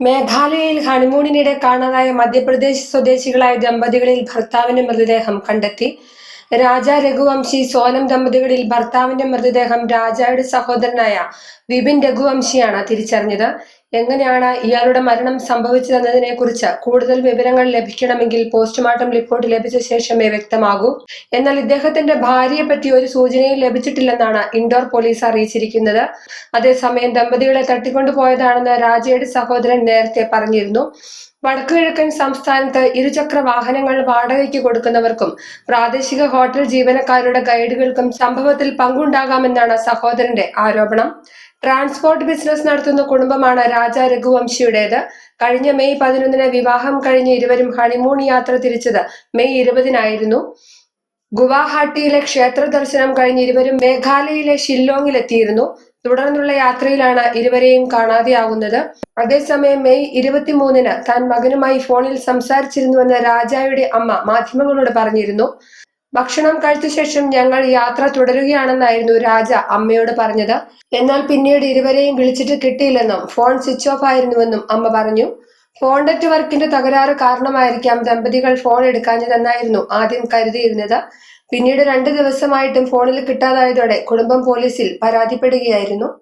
മേഘാലയയിൽ ഹണിമൂണിനിടെ കാണാതായ മധ്യപ്രദേശ് സ്വദേശികളായ ദമ്പതികളിൽ ഭർത്താവിന്റെ മൃതദേഹം കണ്ടെത്തി. രാജ രഘുവംശി സോനം ദമ്പതികളിൽ ഭർത്താവിന്റെ മൃതദേഹം രാജയുടെ സഹോദരനായ വിപിൻ രഘുവംശിയാണ് തിരിച്ചറിഞ്ഞത്. എങ്ങനെയാണ് ഇയാളുടെ മരണം സംഭവിച്ചതെന്നതിനെ കുറിച്ച് കൂടുതൽ വിവരങ്ങൾ ലഭിക്കണമെങ്കിൽ പോസ്റ്റ്മോർട്ടം റിപ്പോർട്ട് ലഭിച്ച ശേഷമേ വ്യക്തമാകൂ. എന്നാൽ ഇദ്ദേഹത്തിന്റെ ഭാര്യയെ പറ്റി ഒരു സൂചനയും ലഭിച്ചിട്ടില്ലെന്നാണ് ഇൻഡോർ പോലീസ് അറിയിച്ചിരിക്കുന്നത്. അതേസമയം ദമ്പതികളെ തട്ടിക്കൊണ്ടുപോയതാണെന്ന് രാജയുടെ സഹോദരൻ നേരത്തെ പറഞ്ഞിരുന്നു. വടക്കുകിഴക്കൻ സംസ്ഥാനത്ത് ഇരുചക്ര വാഹനങ്ങൾ വാടകയ്ക്ക് കൊടുക്കുന്നവർക്കും പ്രാദേശിക ഹോട്ടൽ ജീവനക്കാരുടെ ഗൈഡുകൾക്കും സംഭവത്തിൽ പങ്കുണ്ടാകാമെന്നാണ് സഹോദരന്റെ ആരോപണം. ട്രാൻസ്പോർട്ട് ബിസിനസ് നടത്തുന്ന കുടുംബമാണ് രാജ രഘുവംശിയുടേത്. കഴിഞ്ഞ മെയ് പതിനൊന്നിന് വിവാഹം കഴിഞ്ഞ് ഇരുവരും ഹണിമൂൺ യാത്ര തിരിച്ചത് മെയ് ഇരുപതിനായിരുന്നു. ഗുവാഹട്ടിയിലെ ക്ഷേത്ര ദർശനം കഴിഞ്ഞ് ഇരുവരും മേഘാലയയിലെ ഷില്ലോങ്ങിലെത്തിയിരുന്നു. തുടർന്നുള്ള യാത്രയിലാണ് ഇരുവരെയും കാണാതെയാകുന്നത് അതേസമയം മെയ് ഇരുപത്തിമൂന്നിന് താൻ മകനുമായി ഫോണിൽ സംസാരിച്ചിരുന്നുവെന്ന് രാജായുടെ അമ്മ മാധ്യമങ്ങളോട് പറഞ്ഞിരുന്നു. ഭക്ഷണം കഴിച്ച ശേഷം ഞങ്ങൾ യാത്ര തുടരുകയാണെന്നായിരുന്നു രാജ അമ്മയോട് പറഞ്ഞത്. എന്നാൽ പിന്നീട് ഇരുവരെയും വിളിച്ചിട്ട് കിട്ടിയില്ലെന്നും ഫോൺ സ്വിച്ച് ഓഫ് ആയിരുന്നുവെന്നും അമ്മ പറഞ്ഞു. ഫോൺ നെറ്റ്വർക്കിന്റെ തകരാറ് കാരണമായിരിക്കാം ദമ്പതികൾ ഫോൺ എടുക്കാഞ്ഞതെന്നായിരുന്നു ആദ്യം കരുതിയിരുന്നത്. പിന്നീട് രണ്ടു ദിവസമായിട്ടും ഫോണിൽ കിട്ടാതായതോടെ കുടുംബം പോലീസിൽ പരാതിപ്പെടുകയായിരുന്നു.